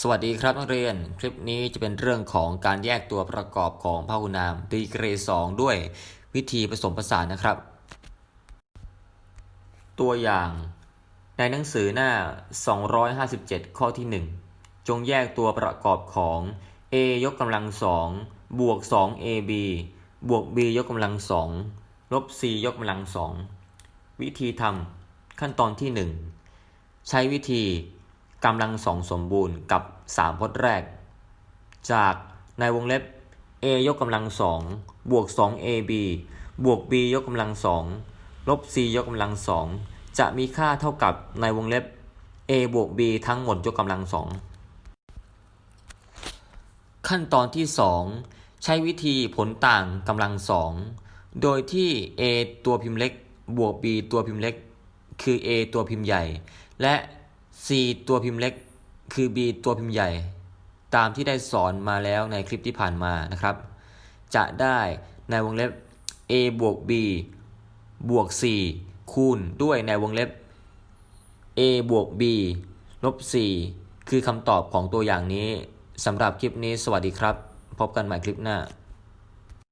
สวัสดีครับนักเรียน คลิปนี้จะเป็นเรื่องของการแยกตัวประกอบของพหุนามดีกรด2ด้วยวิธีผสมผสานนะครับ ตัวอย่าง ในหนังสือหน้า 257 ข้อที่ 1 จงแยกตัวประกอบของ a ยกกำลังสองบวก 2ab บวก b ยกกำลังสองลบ c ยกกำลังสองวิธีทำขั้นตอนที่ 1 ใช้วิธี กำลังสองสมบูรณ์กับ 3พจน์แรก จากในวงเล็บ a ยกกำลังสองบวก 2ab บวก b ยกกำลังสองลบ c ยกกำลังสองจะมีค่าเท่ากับในวงเล็บ a บวก b ทั้งหมดยกกำลังสองขั้นตอนที่ 2 ใช้วิธีผลต่างกำลังสองโดยที่ a ตัวพิมพ์เล็ก บวก b ตัวพิมพ์เล็ก คือ a ตัวพิมพ์ใหญ่ และ c ตัวพิมพ์เล็กคือ b ตัวพิมพ์ใหญ่ ตามที่ได้สอนมาแล้วในคลิปที่ผ่านมานะครับ จะได้ในวงเล็บ a บวก b บวก c คูณด้วยในวงเล็บ a บวก b ลบ c คือคำตอบของตัวอย่างนี้สำหรับคลิปนี้สวัสดีครับ พบกันใหม่คลิปหน้า